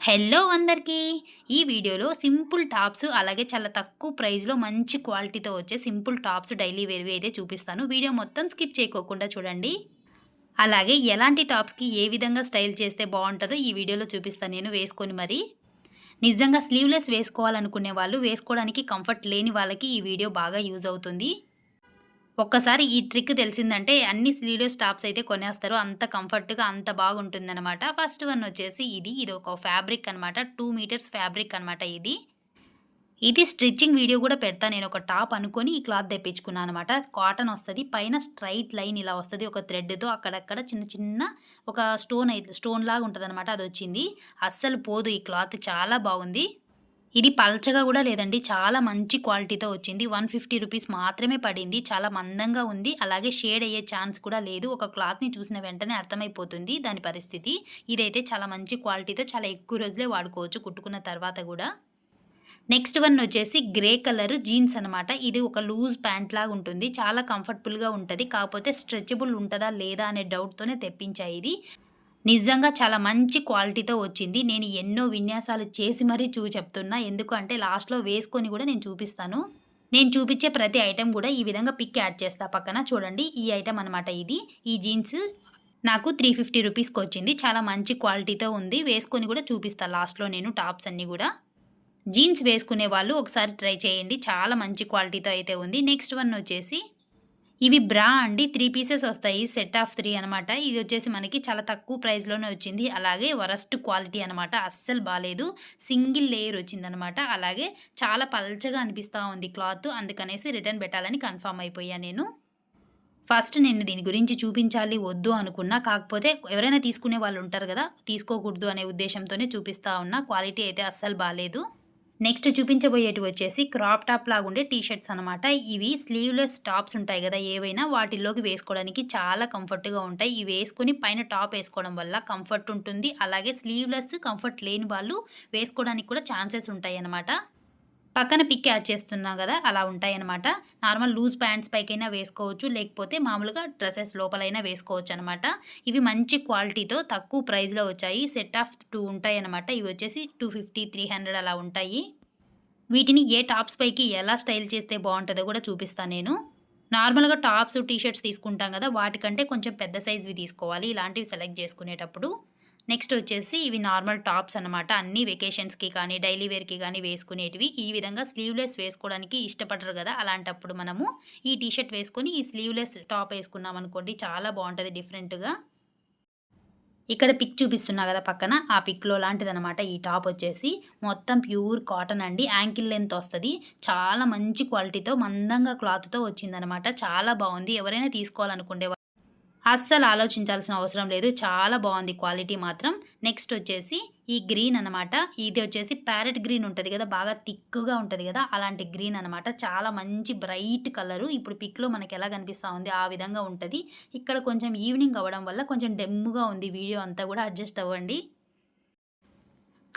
Hello అందరికీ. ఈ వీడియోలో సింపుల్ టాప్స్ అలాగే చాలా తక్కువ ప్రైస్లో మంచి క్వాలిటీతో వచ్చే సింపుల్ టాప్స్ డైలీ వేర్వి అయితే చూపిస్తాను. వీడియో మొత్తం స్కిప్ చేయకోకుండా చూడండి. అలాగే ఎలాంటి టాప్స్కి ఏ విధంగా స్టైల్ చేస్తే బాగుంటుందో ఈ వీడియోలో చూపిస్తాను నేను వేసుకొని మరి. నిజంగా స్లీవ్లెస్ వేసుకోవాలనుకునే వాళ్ళు వేసుకోవడానికి కంఫర్ట్ లేని వాళ్ళకి ఈ వీడియో బాగా యూజ్ అవుతుంది. ఒక్కసారి ఈ ట్రిక్ తెలిసిందంటే అన్ని స్లీవ్లెస్ టాప్స్ అయితే కొనేస్తారు. అంత కంఫర్ట్గా అంత బాగుంటుందన్నమాట. ఫస్ట్ వన్ వచ్చేసి ఇది. ఇది ఒక ఫ్యాబ్రిక్ అనమాట టూ మీటర్స్ ఫ్యాబ్రిక్ అనమాట ఇది. ఇది స్టిచ్చింగ్ వీడియో కూడా పెడతా. నేను ఒక టాప్ అనుకొని ఈ క్లాత్ తెప్పించుకున్నాను అనమాట కాటన్ వస్తుంది. పైన స్ట్రైట్ లైన్ ఇలా వస్తుంది. ఒక థ్రెడ్తో అక్కడక్కడ చిన్న చిన్న ఒక స్టోన్ అయితే స్టోన్ లాగా ఉంటుంది అనమాట అది వచ్చింది అస్సలు పోదు ఈ క్లాత్. చాలా బాగుంది. ఇది పల్చగా కూడా లేదండి. చాలా మంచి క్వాలిటీతో వచ్చింది. వన్ ఫిఫ్టీ రూపీస్ మాత్రమే పడింది. చాలా మందంగా ఉంది. అలాగే షేడ్ అయ్యే ఛాన్స్ కూడా లేదు. ఒక క్లాత్ని చూసిన వెంటనే అర్థమైపోతుంది దాని పరిస్థితి. ఇదైతే చాలా మంచి క్వాలిటీతో చాలా ఎక్కువ రోజులే వాడుకోవచ్చు కుట్టుకున్న తర్వాత కూడా. నెక్స్ట్ వన్ వచ్చేసి గ్రే కలర్ జీన్స్ అనమాట ఇది ఒక లూజ్ ప్యాంట్ లాగా ఉంటుంది. చాలా కంఫర్టబుల్గా ఉంటుంది. కాకపోతే స్ట్రెచబుల్ ఉంటుందా లేదా అనే డౌట్తోనే తెప్పించాయి ఇది. నిజంగా చాలా మంచి క్వాలిటీతో వచ్చింది. నేను ఎన్నో విన్యాసాలు చేసి మరీ చూ చెప్తున్నా ఎందుకంటే లాస్ట్లో వేసుకొని కూడా నేను చూపిస్తాను. నేను చూపించే ప్రతి ఐటెం కూడా ఈ విధంగా పిక్ యాడ్ చేస్తా పక్కన. చూడండి ఈ ఐటెం అనమాట ఇది. ఈ జీన్స్ నాకు త్రీ ఫిఫ్టీ రూపీస్కి వచ్చింది. చాలా మంచి క్వాలిటీతో ఉంది. వేసుకొని కూడా చూపిస్తాను లాస్ట్లో నేను టాప్స్ అన్నీ కూడా. జీన్స్ వేసుకునే వాళ్ళు ఒకసారి ట్రై చేయండి. చాలా మంచి క్వాలిటీతో అయితే ఉంది. నెక్స్ట్ వన్ వచ్చేసి ఇవి బ్రా అండి త్రీ పీసెస్ వస్తాయి సెట్ ఆఫ్ త్రీ అనమాట. ఇది వచ్చేసి మనకి చాలా తక్కువ ప్రైస్లోనే వచ్చింది. అలాగే వరస్ట్ క్వాలిటీ అనమాట. అస్సలు బాగాలేదు సింగిల్ లేయర్ వచ్చిందనమాట. అలాగే చాలా పల్చగా అనిపిస్తూ ఉంది క్లాత్. అందుకనేసి రిటర్న్ పెట్టాలని కన్ఫామ్ అయిపోయా నేను. ఫస్ట్ నేను దీని గురించి చూపించాలి వద్దు అనుకున్నా. కాకపోతే ఎవరైనా తీసుకునే వాళ్ళు ఉంటారు కదా తీసుకోకూడదు అనే ఉద్దేశంతోనే చూపిస్తూ ఉన్నా. క్వాలిటీ అయితే అస్సలు బాగాలేదు నెక్స్ట్ చూపించబోయేటి వచ్చేసి క్రాప్ టాప్ లాగా ఉండే టీ షర్ట్స్ అనమాట ఇవి స్లీవ్లెస్ టాప్స్ ఉంటాయి కదా ఏవైనా వాటిల్లోకి వేసుకోవడానికి చాలా కంఫర్ట్గా ఉంటాయి. ఇవి వేసుకొని పైన టాప్ వేసుకోవడం వల్ల కంఫర్ట్ ఉంటుంది. అలాగే స్లీవ్లెస్ కంఫర్ట్ లేని వాళ్ళు వేసుకోవడానికి కూడా ఛాన్సెస్ ఉంటాయి అన్నమాట పక్కన పిక్ యాడ్ చేస్తున్నాం కదా అలా ఉంటాయన్నమాట. నార్మల్ లూజ్ ప్యాంట్స్ పైకైనా వేసుకోవచ్చు లేకపోతే మామూలుగా డ్రెస్సెస్ లోపలైనా వేసుకోవచ్చు అనమాట ఇవి మంచి క్వాలిటీతో తక్కువ ప్రైస్లో వచ్చాయి. సెట్ ఆఫ్ టూ ఉంటాయి అనమాట ఇవి వచ్చేసి టూ ఫిఫ్టీ త్రీ హండ్రెడ్ అలా ఉంటాయి. వీటిని ఏ టాప్స్ పైకి ఎలా స్టైల్ చేస్తే బాగుంటుందో కూడా చూపిస్తాను నేను. నార్మల్గా టాప్స్ టీ షర్ట్స్ తీసుకుంటాం కదా వాటికంటే కొంచెం పెద్ద సైజ్వి తీసుకోవాలి. ఇలాంటివి సెలెక్ట్ చేసుకునేటప్పుడు. నెక్స్ట్ వచ్చేసి ఇవి నార్మల్ టాప్స్ అనమాట అన్ని వెకేషన్స్కి కానీ డైలీ వేర్కి కానీ వేసుకునేటివి. ఈ విధంగా స్లీవ్లెస్ వేసుకోవడానికి ఇష్టపడరు కదా. అలాంటప్పుడు మనము ఈ టీషర్ట్ వేసుకొని ఈ స్లీవ్లెస్ టాప్ వేసుకున్నాం అనుకోండి చాలా బాగుంటుంది డిఫరెంట్గా ఇక్కడ పిక్ చూపిస్తున్నా కదా పక్కన. ఆ పిక్లో లాంటిదనమాట ఈ టాప్ వచ్చేసి. మొత్తం ప్యూర్ కాటన్ అండి. యాంకిల్ లెంత్ వస్తుంది. చాలా మంచి క్వాలిటీతో మందంగా క్లాత్తో వచ్చిందనమాట చాలా బాగుంది. ఎవరైనా తీసుకోవాలనుకుంటే అస్సలు ఆలోచించాల్సిన అవసరం లేదు. చాలా బాగుంది క్వాలిటీ మాత్రం. నెక్స్ట్ వచ్చేసి ఈ గ్రీన్ అనమాట ఇది వచ్చేసి ప్యారెట్ గ్రీన్ ఉంటుంది కదా బాగా థిక్గా ఉంటుంది కదా అలాంటి గ్రీన్ అనమాట చాలా మంచి బ్రైట్ కలరు. ఇప్పుడు పిక్లో మనకి ఎలా కనిపిస్తూ ఉంది ఆ విధంగా ఉంటుంది. ఇక్కడ కొంచెం ఈవినింగ్ అవ్వడం వల్ల కొంచెం డెమ్ముగా ఉంది వీడియో అంతా కూడా అడ్జస్ట్ అవ్వండి.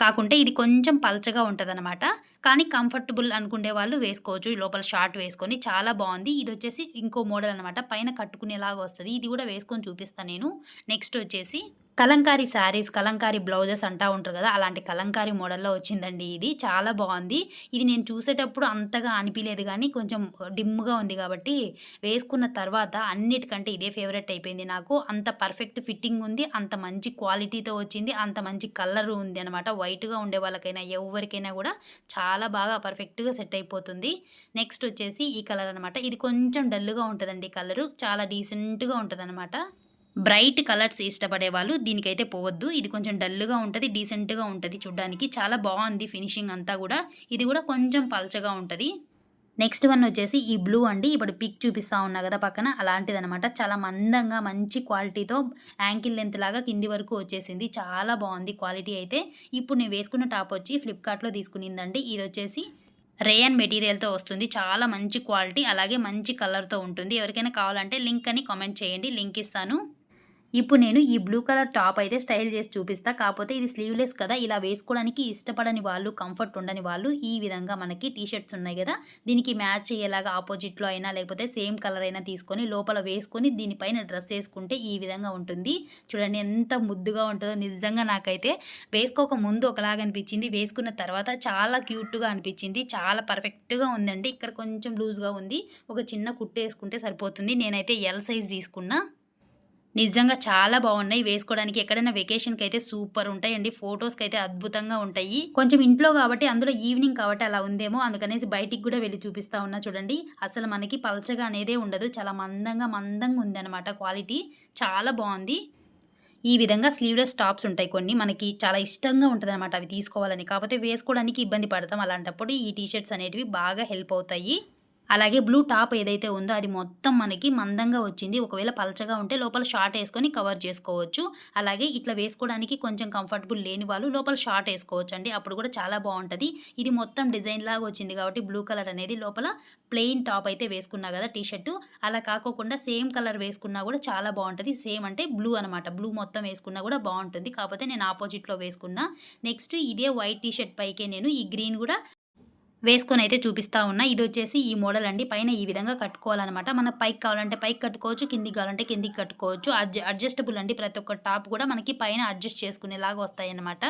కాకుంటే ఇది కొంచెం పల్చగా ఉంటుందన్నమాట. కానీ కంఫర్టబుల్ అనుకునే వాళ్ళు వేసుకోవచ్చు. లోపల షార్ట్ వేసుకొని చాలా బాగుంది. ఇది వచ్చేసి ఇంకో మోడల్ అనమాట పైన కట్టుకునేలాగా వస్తుంది. ఇది కూడా వేసుకొని చూపిస్తాను నేను. నెక్స్ట్ వచ్చేసి కలంకారీ శారీస్ కలంకారీ బ్లౌజెస్ అంటా ఉంటారు కదా అలాంటి కలంకారీ మోడల్లో వచ్చిందండి ఇది. చాలా బాగుంది. ఇది నేను చూసేటప్పుడు అంతగా అనిపించలేదు కానీ కొంచెం డిమ్గా ఉంది కాబట్టి వేసుకున్న తర్వాత అన్నిటికంటే ఇదే ఫేవరెట్ అయిపోయింది నాకు. అంత పర్ఫెక్ట్ ఫిట్టింగ్ ఉంది అంత మంచి క్వాలిటీతో వచ్చింది అంత మంచి కలర్ ఉంది అనమాట వైట్గా ఉండే వాళ్ళకైనా ఎవరికైనా కూడా చాలా బాగా పర్ఫెక్ట్గా సెట్ అయిపోతుంది. నెక్స్ట్ వచ్చేసి ఈ కలర్ అనమాట ఇది కొంచెం డల్గా ఉంటుందండి కలరు. చాలా డీసెంట్గా ఉంటుంది అనమాట బ్రైట్ కలర్స్ ఇష్టపడే వాళ్ళు దీనికైతే పోవద్దు. ఇది కొంచెం డల్గా ఉంటుంది డీసెంట్గా ఉంటుంది చూడ్డానికి. చాలా బాగుంది ఫినిషింగ్ అంతా కూడా. ఇది కూడా కొంచెం పల్చగా ఉంటుంది. నెక్స్ట్ వన్ వచ్చేసి ఈ బ్లూ అండి. ఇప్పుడు పిక్ చూపిస్తూ ఉన్నా కదా పక్కన. అలాంటిదనమాట చాలా మందంగా మంచి క్వాలిటీతో యాంకిల్ లెంత్ లాగా కింది వరకు వచ్చేసింది. చాలా బాగుంది క్వాలిటీ అయితే. ఇప్పుడు నేను వేసుకున్న టాప్ వచ్చి ఫ్లిప్కార్ట్లో తీసుకునిందండి. ఇది వచ్చేసి రేయన్ మెటీరియల్తో వస్తుంది. చాలా మంచి క్వాలిటీ అలాగే మంచి కలర్తో ఉంటుంది. ఎవరికైనా కావాలంటే లింక్ అని కామెంట్ చేయండి. లింక్ ఇస్తాను. ఇప్పుడు నేను ఈ బ్లూ కలర్ టాప్ అయితే స్టైల్ చేసి చూపిస్తా. కాకపోతే ఇది స్లీవ్లెస్ కదా. ఇలా వేసుకోవడానికి ఇష్టపడని వాళ్ళు కంఫర్ట్ ఉండని వాళ్ళు ఈ విధంగా మనకి టీ షర్ట్స్ ఉన్నాయి కదా. దీనికి మ్యాచ్ అయ్యేలాగా ఆపోజిట్లో అయినా లేకపోతే సేమ్ కలర్ అయినా తీసుకొని లోపల వేసుకొని దీనిపైన డ్రెస్ వేసుకుంటే ఈ విధంగా ఉంటుంది. చూడండి ఎంత ముద్దుగా ఉంటుందో. నిజంగా నాకైతే వేసుకోక ముందు ఒకలాగా అనిపించింది. వేసుకున్న తర్వాత చాలా క్యూట్గా అనిపించింది. చాలా పర్ఫెక్ట్గా ఉందండి. ఇక్కడ కొంచెం లూజ్గా ఉంది. ఒక చిన్న కుట్టు వేసుకుంటే సరిపోతుంది. నేనైతే ఎల్ సైజ్ తీసుకున్నా. నిజంగా చాలా బాగున్నాయి. వేసుకోవడానికి ఎక్కడైనా వెకేషన్కి అయితే సూపర్ ఉంటాయండి. ఫొటోస్కి అయితే అద్భుతంగా ఉంటాయి. కొంచెం ఇంట్లో కాబట్టి అందులో ఈవినింగ్ కాబట్టి అలా ఉందేమో అందుకనేసి బయటికి కూడా వెళ్ళి చూపిస్తా ఉన్నా చూడండి. అసలు మనకి పల్చగా అనేదే ఉండదు. చాలా మందంగా మందంగా ఉందన్నమాట క్వాలిటీ చాలా బాగుంది. ఈ విధంగా స్లీవ్లెస్ టాప్స్ ఉంటాయి కొన్ని. మనకి చాలా ఇష్టంగా ఉంటుంది అనమాట అవి తీసుకోవాలని. కాకపోతే వేసుకోవడానికి ఇబ్బంది పడతాం. అలాంటప్పుడు ఈ టీషర్ట్స్ అనేటివి బాగా హెల్ప్ అవుతాయి. అలాగే బ్లూ టాప్ ఏదైతే ఉందో అది మొత్తం మనకి మందంగా వచ్చింది. ఒకవేళ పలచగా ఉంటే లోపల షార్ట్ వేసుకొని కవర్ చేసుకోవచ్చు. అలాగే ఇట్లా వేసుకోవడానికి కొంచెం కంఫర్టబుల్ లేని వాళ్ళు లోపల షార్ట్ వేసుకోవచ్చు అండి అప్పుడు కూడా చాలా బాగుంటుంది. ఇది మొత్తం డిజైన్ లాగా వచ్చింది కాబట్టి బ్లూ కలర్ అనేది లోపల ప్లెయిన్ టాప్ అయితే వేసుకున్నా కదా టీ షర్టు అలా కాకోకుండా సేమ్ కలర్ వేసుకున్నా కూడా చాలా బాగుంటుంది. సేమ్ అంటే బ్లూ అనమాట. బ్లూ మొత్తం వేసుకున్నా కూడా బాగుంటుంది. కాకపోతే నేను ఆపోజిట్లో వేసుకున్నా. నెక్స్ట్ ఇదే వైట్ టీ షర్ట్ పైకే నేను ఈ గ్రీన్ కూడా వేసుకొని అయితే చూపిస్తా ఉన్నా. ఇది వచ్చేసి ఈ మోడల్ అండి. పైన ఈ విధంగా కట్టుకోవాలన్నమాట. మన పైకి కావాలంటే పైకి కట్టుకోవచ్చు కిందికి కావాలంటే కిందికి కట్టుకోవచ్చు. అడ్జ అడ్జస్టబుల్ అండి. ప్రతి ఒక్క టాప్ కూడా మనకి పైన అడ్జస్ట్ చేసుకునేలాగా వస్తాయన్నమాట.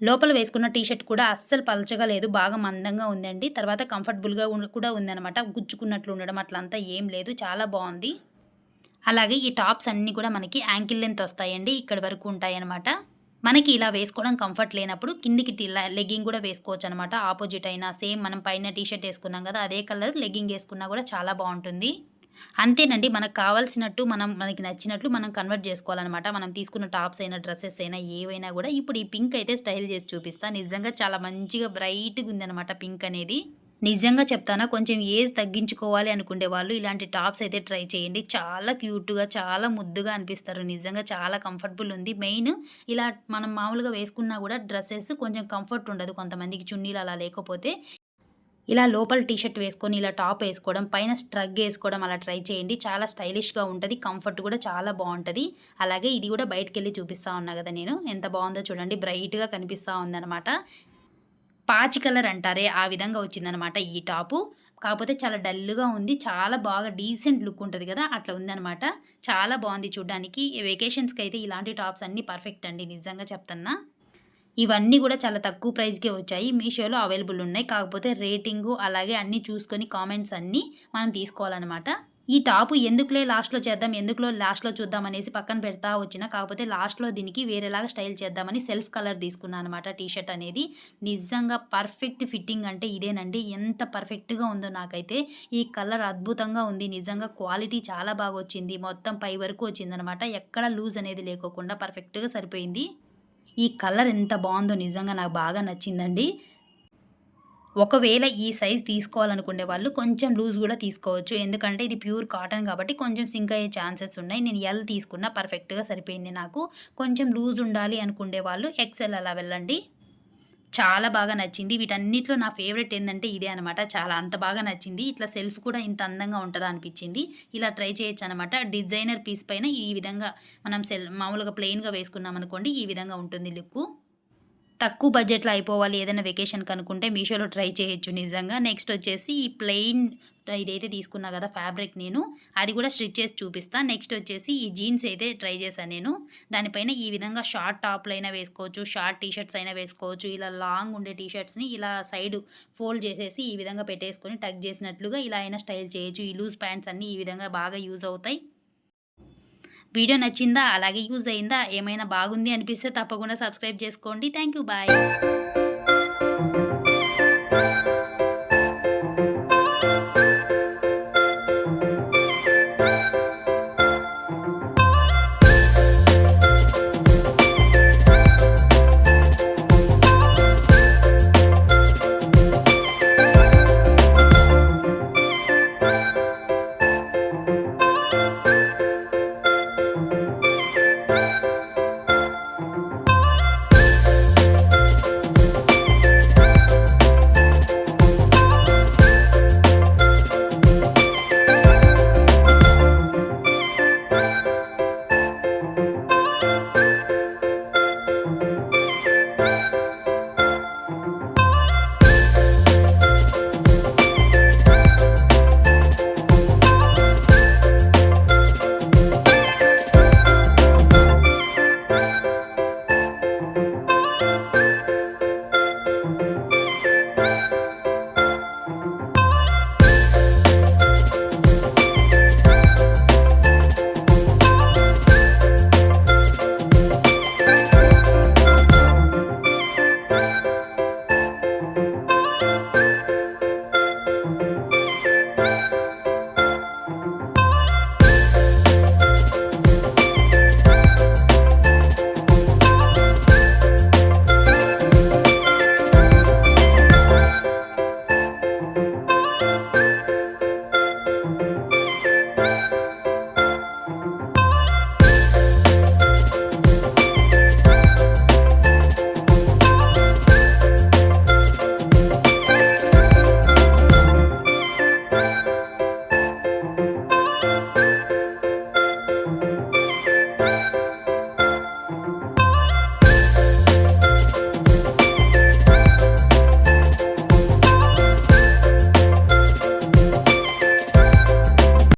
లోపల వేసుకున్న టీషర్ట్ కూడా అస్సలు పలచగా లేదు. బాగా మందంగా ఉందండి. తర్వాత కంఫర్టబుల్గా కూడా ఉందన్నమాట. గుచ్చుకున్నట్లు ఉండడం అట్లంతా ఏం లేదు. చాలా బాగుంది. అలాగే ఈ టాప్స్ అన్నీ కూడా మనకి యాంకిల్ లెంత్ వస్తాయండి. ఇక్కడ వరకు ఉంటాయన్నమాట. మనకి ఇలా వేసుకోవడం కంఫర్ట్ లేనప్పుడు కిందికి లెగ్గింగ్ కూడా వేసుకోవచ్చు అనమాట ఆపోజిట్ అయినా సేమ్ మనం పైన టీషర్ట్ వేసుకున్నాం కదా అదే కలర్ లెగ్గింగ్ వేసుకున్నా కూడా చాలా బాగుంటుంది. అంతేనండి మనకు కావాల్సినట్టు మనం మనకి నచ్చినట్లు మనం కన్వర్ట్ చేసుకోవాలన్నమాట. మనం తీసుకున్న టాప్స్ అయినా డ్రెస్సెస్ అయినా ఏవైనా కూడా ఇప్పుడు ఈ పింక్ అయితే స్టైల్ చేసి చూపిస్తాను నిజంగా చాలా మంచిగా బ్రైట్గా ఉందన్నమాట పింక్ అనేది. నిజంగా చెప్తానా? కొంచెం ఏజ్ తగ్గించుకోవాలి అనుకునే వాళ్ళు ఇలాంటి టాప్స్ అయితే ట్రై చేయండి. చాలా క్యూట్గా చాలా ముద్దుగా అనిపిస్తారు. నిజంగా చాలా కంఫర్టబుల్ ఉంది. మెయిన్ ఇలా మనం మామూలుగా వేసుకున్నా కూడా డ్రెస్సెస్ కొంచెం కంఫర్ట్ ఉండదు కొంతమందికి చున్నీలు అలా లేకపోతే. ఇలా లోపల టీషర్ట్ వేసుకొని ఇలా టాప్ వేసుకోవడం పైన స్ట్రగ్ వేసుకోవడం అలా ట్రై చేయండి. చాలా స్టైలిష్గా ఉంటుంది. కంఫర్ట్ కూడా చాలా బాగుంటుంది. అలాగే ఇది కూడా బయటకు వెళ్ళి చూపిస్తూ ఉన్నా కదా నేను. ఎంత బాగుందో చూడండి. బ్రైట్గా కనిపిస్తూ ఉందన్నమాట. పాచి కలర్ అంటారే ఆ విధంగా వచ్చిందనమాట ఈ టాపు. కాకపోతే చాలా డల్గా ఉంది చాలా బాగా డీసెంట్ లుక్ ఉంటుంది కదా అట్లా ఉందనమాట. చాలా బాగుంది చూడ్డానికి. వెకేషన్స్కి అయితే ఇలాంటి టాప్స్ అన్నీ పర్ఫెక్ట్ అండి నిజంగా చెప్తున్నా. ఇవన్నీ కూడా చాలా తక్కువ ప్రైస్కే వచ్చాయి. మీషోలో అవైలబుల్ ఉన్నాయి. కాకపోతే రేటింగు అలాగే అన్నీ చూసుకొని కామెంట్స్ అన్నీ మనం తీసుకోవాలన్నమాట. ఈ టాపు ఎందుకులే లాస్ట్లో చేద్దాం ఎందుకులో లాస్ట్లో చూద్దాం అనేసి పక్కన పెడతా వచ్చిన కాకపోతే లాస్ట్లో దీనికి వేరేలాగా స్టైల్ చేద్దామని సెల్ఫ్ కలర్ తీసుకున్నాను అనమాట టీషర్ట్ అనేది. నిజంగా పర్ఫెక్ట్ ఫిట్టింగ్ అంటే ఇదేనండి. ఎంత పర్ఫెక్ట్గా ఉందో నాకైతే ఈ కలర్ అద్భుతంగా ఉంది. నిజంగా క్వాలిటీ చాలా బాగా వచ్చింది. మొత్తం పై వరకు వచ్చిందనమాట ఎక్కడ లూజ్ అనేది లేకోకుండా పర్ఫెక్ట్గా సరిపోయింది. ఈ కలర్ ఎంత బాగుందో నిజంగా నాకు బాగా నచ్చిందండి. ఒకవేళ ఈ సైజ్ తీసుకోవాలనుకునే వాళ్ళు కొంచెం లూజ్ కూడా తీసుకోవచ్చు. ఎందుకంటే ఇది ప్యూర్ కాటన్ కాబట్టి కొంచెం సింక్ అయ్యే ఛాన్సెస్ ఉన్నాయి. నేను ఎల్ తీసుకున్నా పర్ఫెక్ట్గా సరిపోయింది నాకు. కొంచెం లూజ్ ఉండాలి అనుకునే వాళ్ళు ఎక్సెల్ అలా వెళ్ళండి. చాలా బాగా నచ్చింది. వీటన్నిటిలో నా ఫేవరెట్ ఏంటంటే ఇదే అనమాట చాలా అంత బాగా నచ్చింది. ఇట్లా సెల్ఫ్ కూడా ఇంత అందంగా ఉంటుందా అనిపించింది. ఇలా ట్రై చేయొచ్చు అనమాట డిజైనర్ పీస్ పైన ఈ విధంగా మనం సెల్ మామూలుగా ప్లెయిన్గా వేసుకున్నాం అనుకోండి ఈ విధంగా ఉంటుంది లుక్కు తక్కువ బడ్జెట్లో అయిపోవాలి ఏదైనా వెకేషన్కి అనుకుంటే మీషోలో ట్రై చేయొచ్చు నిజంగా. నెక్స్ట్ వచ్చేసి ఈ ప్లెయిన్ ఇదైతే తీసుకున్నా కదా ఫ్యాబ్రిక్ నేను అది కూడా స్టిచ్ చేసి చూపిస్తాను నెక్స్ట్ వచ్చేసి ఈ జీన్స్ అయితే ట్రై చేశాను నేను. దానిపైన ఈ విధంగా షార్ట్ టాప్లు అయినా వేసుకోవచ్చు షార్ట్ టీషర్ట్స్ అయినా వేసుకోవచ్చు. ఇలా లాంగ్ ఉండే టీషర్ట్స్ని ఇలా సైడ్ ఫోల్డ్ చేసేసి ఈ విధంగా పెట్టేసుకొని టక్ చేసినట్లుగా ఇలా అయినా స్టైల్ చేయొచ్చు. ఈ లూజ్ ప్యాంట్స్ అన్నీ ఈ విధంగా బాగా యూజ్ అవుతాయి. వీడియో నచ్చిందా అలాగే యూజ్ అయిందా ఏమైనా బాగుంది అనిపిస్తే తప్పకుండా సబ్స్క్రైబ్ చేసుకోండి. Thank you bye.